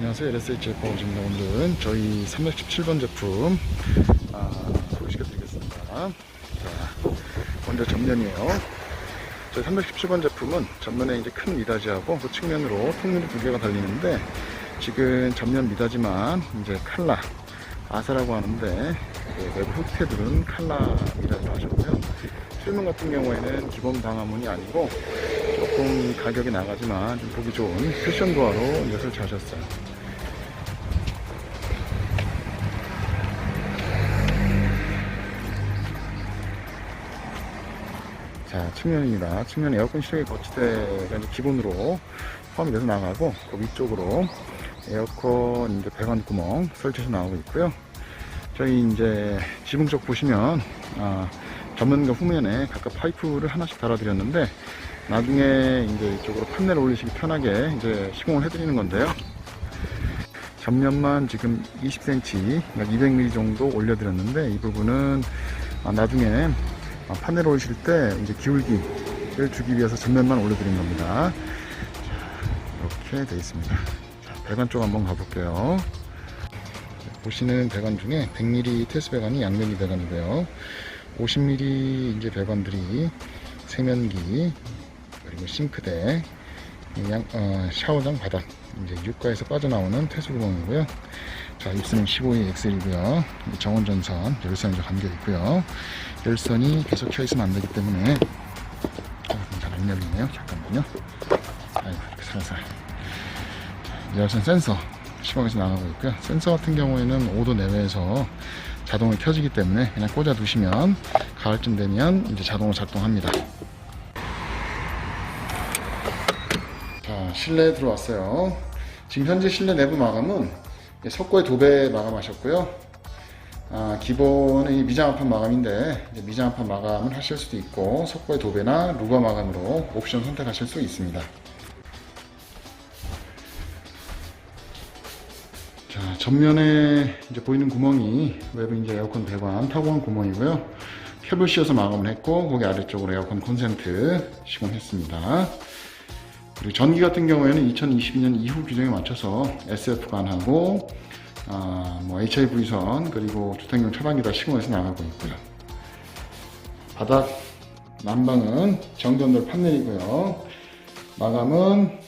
안녕하세요. LSH 파워즈입니다. 오늘은 저희 317번 제품 아, 소개시켜 드리겠습니다. 자, 먼저 전면이에요. 저희 317번 제품은 전면에 이제 큰 미닫이하고 그 측면으로 통밀이 두 개가 달리는데 지금 전면 미닫이만 이제 칼라 아사라고 하는데 그 외부 흑패들은 칼라 미닫이로 하셨고요. 실문 같은 경우에는 기본 방화문이 아니고 조금 가격이 나가지만 좀 보기 좋은 패션 도어로 이제 설치하셨어요. 자, 측면입니다. 측면 에어컨 실외 거치대가 이제 기본으로 포함이 돼서 나가고 그 위쪽으로 에어컨 이제 배관 구멍 설치해서 나오고 있고요. 저희 이제 지붕 쪽 보시면 아, 전면과 후면에 각각 파이프를 하나씩 달아드렸는데 나중에 이제 이쪽으로 판넬을 올리시기 편하게 이제 시공을 해드리는 건데요. 전면만 지금 20cm, 약 200mm 정도 올려드렸는데 이 부분은 아, 나중에 아, 판넬 올리실 때 이제 기울기를 주기 위해서 전면만 올려드린 겁니다. 자, 이렇게 되어 있습니다. 자, 배관 쪽 한번 가볼게요. 보시는 배관 중에 100mm 테스 배관이 양면기 배관이고요. 50mm 이제 배관들이 세면기 그리고 싱크대 양, 어, 샤워장 바닥 이제 유가에서 빠져나오는 퇴수 구멍이고요. 자 입수는 15의 엑셀이고요. 정원 전선 열선이 감겨 있고요. 열선이 계속 켜 있으면 안 되기 때문에 어, 잘안 열리네요. 잠깐만요. 아이고 살살. 자, 열선 센서 시공에서 나가고 있고요. 센서 같은 경우에는 5도 내외에서 자동으로 켜지기 때문에 그냥 꽂아 두시면 가을쯤 되면 이제 자동으로 작동합니다. 자, 실내에 들어왔어요. 지금 현재 실내 내부 마감은 석고의 도배 마감하셨고요. 아, 기본은 이 미장합판 마감인데 이제 미장합판 마감을 하실 수도 있고 석고의 도배나 루바 마감으로 옵션 선택하실 수 있습니다. 자, 전면에 이제 보이는 구멍이 외부 이제 에어컨 배관 타고온 구멍이고요. 캡을 씌워서 마감을 했고 거기 아래쪽으로 에어컨 콘센트 시공했습니다. 그리고 전기 같은 경우에는 2022년 이후 규정에 맞춰서 SF관하고 아, 뭐 HIV선 그리고 주택용 차단기 다 시공해서 나가고 있고요. 바닥 난방은 정전돌 판넬이고요. 마감은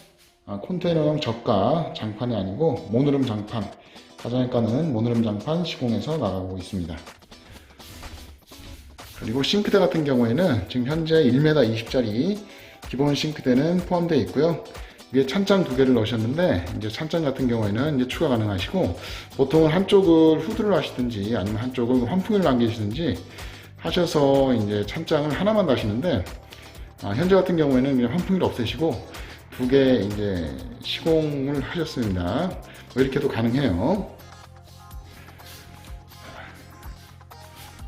아, 컨테이너형 저가 장판이 아니고 모노름 장판 가정의가는 모노름 장판 시공해서 나가고 있습니다. 그리고 싱크대 같은 경우에는 지금 현재 1m 20짜리 기본 싱크대는 포함되어 있고요. 위에 찬장 두 개를 넣으셨는데 이제 찬장 같은 경우에는 이제 추가 가능하시고 보통은 한쪽을 후드를 하시든지 아니면 한쪽을 환풍기를 남기시든지 하셔서 이제 찬장을 하나만 다시는데 아, 현재 같은 경우에는 그냥 환풍기를 없애시고 두 개 이제 시공을 하셨습니다. 뭐 이렇게도 가능해요.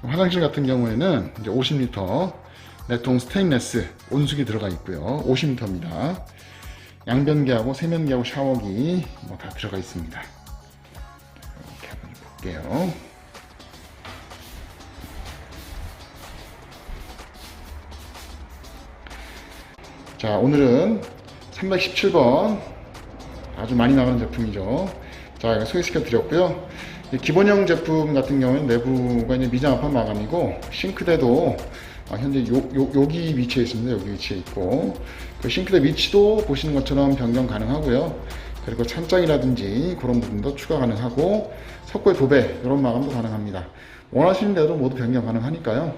화장실 같은 경우에는 이제 50리터 내통 스테인레스 온수기 들어가 있고요. 50리터입니다. 양변기하고 세면기하고 샤워기 뭐 다 들어가 있습니다. 이렇게 한번 볼게요. 자, 오늘은 317번 아주 많이 나가는 제품이죠. 자, 소개시켜 드렸고요. 이 기본형 제품 같은 경우는 내부가 이제 미장합판 마감이고 싱크대도 아, 현재 요, 요, 여기 위치에 있습니다. 여기 위치에 있고 그 싱크대 위치도 보시는 것처럼 변경 가능하고요. 그리고 찬장이라든지 그런 부분도 추가 가능하고 석고의 도배 이런 마감도 가능합니다. 원하시는 대로 모두 변경 가능하니까요.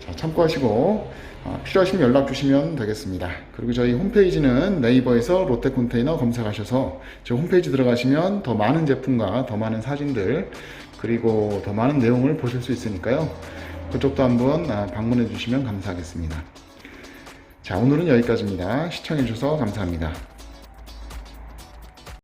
자, 참고하시고 아, 필요하시면 연락 주시면 되겠습니다. 그리고 저희 홈페이지는 네이버에서 롯데 컨테이너 검색하셔서 저 홈페이지 들어가시면 더 많은 제품과 더 많은 사진들 그리고 더 많은 내용을 보실 수 있으니까요. 그쪽도 한번 아, 방문해 주시면 감사하겠습니다. 자, 오늘은 여기까지입니다. 시청해 주셔서 감사합니다.